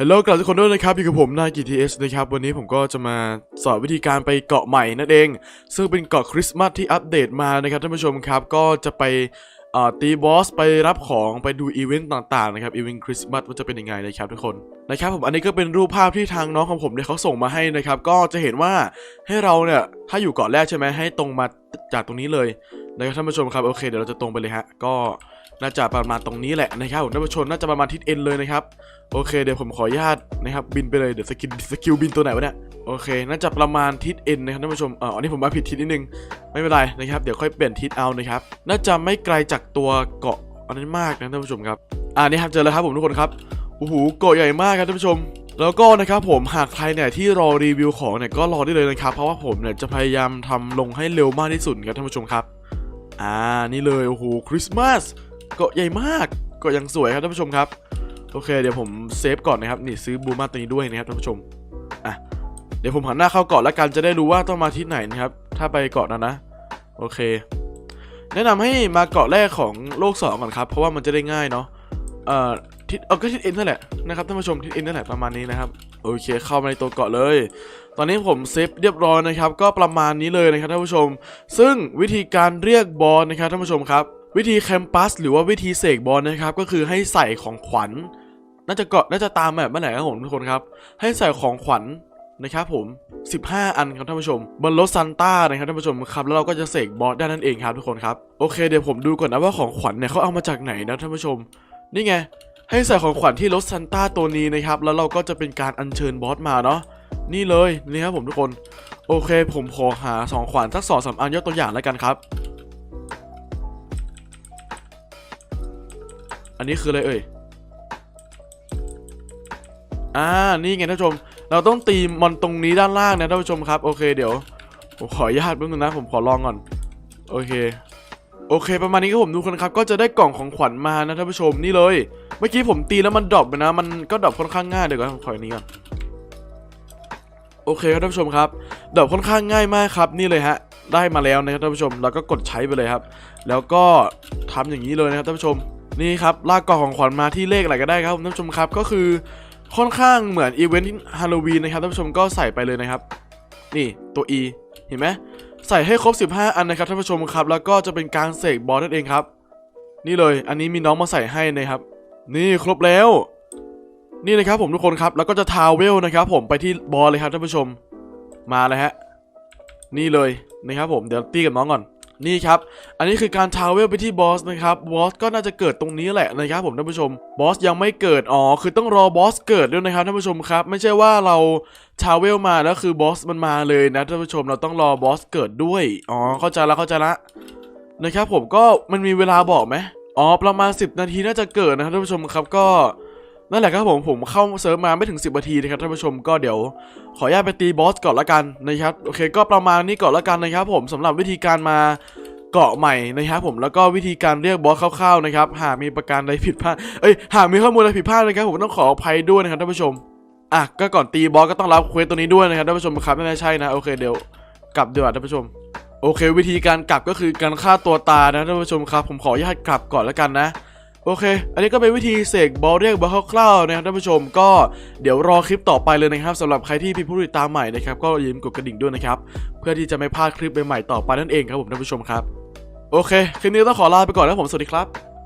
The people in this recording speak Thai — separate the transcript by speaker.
Speaker 1: ฮัลโหลกลับทุกคนด้วยนะครับอยู่กับผมนายกิทีเอสนะครับวันนี้ผมก็จะมาสอนวิธีการไปเกาะใหม่นั่นเอง ซึ่งเป็นเกาะคริสต์มาสที่อัปเดตมานะครับท่านผู้ชมครับก็จะไปตีบอสไปรับของไปดูอีเวนต์ต่างๆนะครับอีเวนต์คริสต์มาสว่าจะเป็นยังไงนะครับทุกคนนะครับผมอันนี้ก็เป็นรูปภาพที่ทางน้องของผมเนี่ยเขาส่งมาให้นะครับก็จะเห็นว่าให้เราเนี่ยถ้าอยู่เกาะแรกใช่ไหมให้ตรงมาจากตรงนี้เลย นะครับท่านผู้ชมครับโอเคเดี๋ยวเราจะตรงไปเลยฮะก็น่าจะประมาณตรงนี้แหละนะครับท่านผู้ชมน่าจะประมาณทิศเอ็นเลยนะครับโอเคเดี๋ยวผมขออนุญาตนะครับบินไปเลยเดี๋ยวสกิลสกิลบินตัวไหนวะเนี่ยโอเคน่าจะประมาณทิศเอ็นนะครับท่านผู้ชมเอออันนี้ผมมาผิดทิศนิดนึงไม่เป็นไรนะครับเดี๋ยวค่อยเปลี่ยนทิศเอานะครับน่าจะไม่ไกลจากตัวเกาะอันนั้นมากนะท่านผู้ชมครับอ่านี่ครับเจอแล้วครับผมทุกคนครับโอ้โหเกาะใหญ่มากครับท่านผู้ชมแล้วก็นะครับผมหากใครเนี่ยที่รอรีวิวของเนี่ยก็รอได้เลยนะครับ เพราะว่าผมเนี่ยจะพยายามทำลงให้เร็วมากที่สุดครับท่านผู้ชมครับ อ่านี่เลยโอ้โหคริสต์มาสเกาะใหญ่มากเกาะยังสวยครับท่านผู้ชมครับโอเคเดี๋ยวผมเซฟก่อนนะครับนี่ซื้อบูมาตัวนี้ด้วยนะครับท่านผู้ชมอะเดี๋ยวผมหันหน้าเข้าเกาะแล้วกันจะได้รู้ว่าต้องมาที่ไหนนะครับ ถ้าไปเกาะนั้นนะ โอเค แนะนำให้มาเกาะแรกของโลกสองก่อนครับ เพราะว่ามันจะได้ง่ายเนาะเอ่อ ทิศเออก็ทิศเอ็นนั่นแหละนะครับท่านผู้ชมทิศเอ็นนั่นแหละประมาณนี้นะครับโอเคเข้ามาในตัวเกาะเลย ตอนนี้ผมเซฟเรียบร้อยนะครับก็ประมาณนี้เลยนะครับท่านผู้ชม ซึ่งวิธีการเรียกบอลนะครับท่านผู้ชมครับ วิธีแคมปัสหรือว่าวิธีเสกบอลนะครับก็คือให้ใส่ของขวัญน่าจะเกาะน่าจะตามแบบเมื่อไหร่ครับผมทุกคนครับ ให้ใส่ของขวัญนะครับผม 15 อันครับท่านผู้ชมบนรถซันต้านะครับท่านผู้ชมครับแล้วเราก็จะเสกบอสได้นั่นเองครับทุกคนครับ โอเคเดี๋ยวผมดูก่อนนะว่าของขวัญเนี่ยเขาเอามาจากไหนนะท่านผู้ชม นี่ไง ให้ใส่ของขวัญที่รถซันต้าตัวนี้นะครับ แล้วเราก็จะเป็นการอัญเชิญบอสมาเนาะนี่เลยนี่ครับผมทุกคน โอเค ผมขอหาสองขวัญสักสองสามอันยกตัวอย่างแล้วกันครับ อันนี้คืออะไรเอ่ยอ่านี่ไงท่านผู้ชม เราต้องตีมอนตรงนี้ด้านล่างนะท่านผู้ชมครับ โอเคเดี๋ยวผมขออนุญาตแป๊บนึงนะ ผมขอลองก่อน โอเค โอเค ประมาณนี้ครับผมทุกคนครับก็จะได้กล่องของขวัญมานะท่านผู้ชมนี่เลย เมื่อกี้ผมตีแล้วมันดรอปไปนะ มันก็ดรอปค่อนข้างง่ายเดี๋ยวก่อนผมขออันนี้ก่อนโอเคครับท่านผู้ชมครับดรอปค่อนข้างง่ายมากครับนี่เลยฮะได้มาแล้วนะครับท่านผู้ชมแล้วก็กดใช้ไปเลยครับ แล้วก็ทำอย่างนี้เลยนะครับท่านผู้ชมนี่ครับลากกล่องของขวัญมาที่เลขอะไรก็ได้ครับท่านผู้ชมครับก็คือค่อนข้างเหมือนอีเวนต์ฮาโลวีนนะครับท่านผู้ชมก็ใส่ไปเลยนะครับ นี่ตัว E เห็นไหม ใส่ให้ครบ 15 อันนะครับท่านผู้ชมครับ แล้วก็จะเป็นการเสกบอลนั่นเองครับ นี่เลยอันนี้มีน้องมาใส่ให้นะครับ นี่ครบแล้ว นี่นะครับผมทุกคนครับ แล้วก็จะทาวเวลนะครับ ผมไปที่บอลเลยครับท่านผู้ชม มาเลยฮะ นี่เลยนะครับผมเดี๋ยวตีกับน้องก่อน นี่ครับ อันนี้คือการทาวเวลไปที่บอสนะครับ บอสก็น่าจะเกิดตรงนี้แหละนะครับผมท่านผู้ชม บอสยังไม่เกิด อ๋อ คือต้องรอบอสเกิดด้วยนะครับท่านผู้ชมครับ ไม่ใช่ว่าเราทาวเวลมาแล้วคือบอสมันมาเลยนะท่านผู้ชม เราต้องรอบอสเกิดด้วย อ๋อ เข้าใจแล้วเข้าใจละ นะครับผมก็มันมีเวลาบอกไหมอ๋อ ประมาณ 10 นาทีน่าจะเกิดนะครับท่านผู้ชมครับ ก็ นั่นแหละครับผมผมเข้าเซิร์ฟมาไม่ถึง 10นาทีนะครับท่านผู้ชมก็เดี๋ยว ขออนุญาตไปตีบอสก่อนละกันนะครับโอเคก็ประมาณนี้ก่อนละกันนะครับ ผมสำหรับวิธีการมาเกาะใหม่นะครับผมแล้วก็วิธีการเรียกบอสคร่าวๆนะครับหากมีประการใดผิดพลาดเอ้ยหากมีข้อมูลอะไรผิดพลาดนะครับผมต้องขออภัยด้วยนะครับท่านผู้ชมอะก็ก่อนตีบอสก็ต้องรับเควสตัวนี้ด้วยนะครับท่านผู้ชมครับไม่ใช่นะโอเคเดี๋ยวกลับเดีกว่าท่านผู้ชมโอเค วิธีการกลับก็คือการฆ่าตัวตายนะท่านผู้ชมครับ ผมขออนุญาตกลับก่อนแล้วกันนะ โอเค อันนี้ก็เป็นวิธีเสกบอลเรียกบอลคร่าวๆนะครับท่านผู้ชมก็เดี๋ยวรอคลิปต่อไปเลยนะครับสำหรับใครที่เป็นผู้ติดตามใหม่นะครับก็อย่าลืมกดกระดิ่งด้วยนะครับเพื่อที่จะไม่พลาดคลิปใหม่ๆต่อไปนั่นเองครับผมท่านผู้ชมครับ โอเค คลิปนี้ต้องขอลาไปก่อนแล้วผมสวัสดีครับ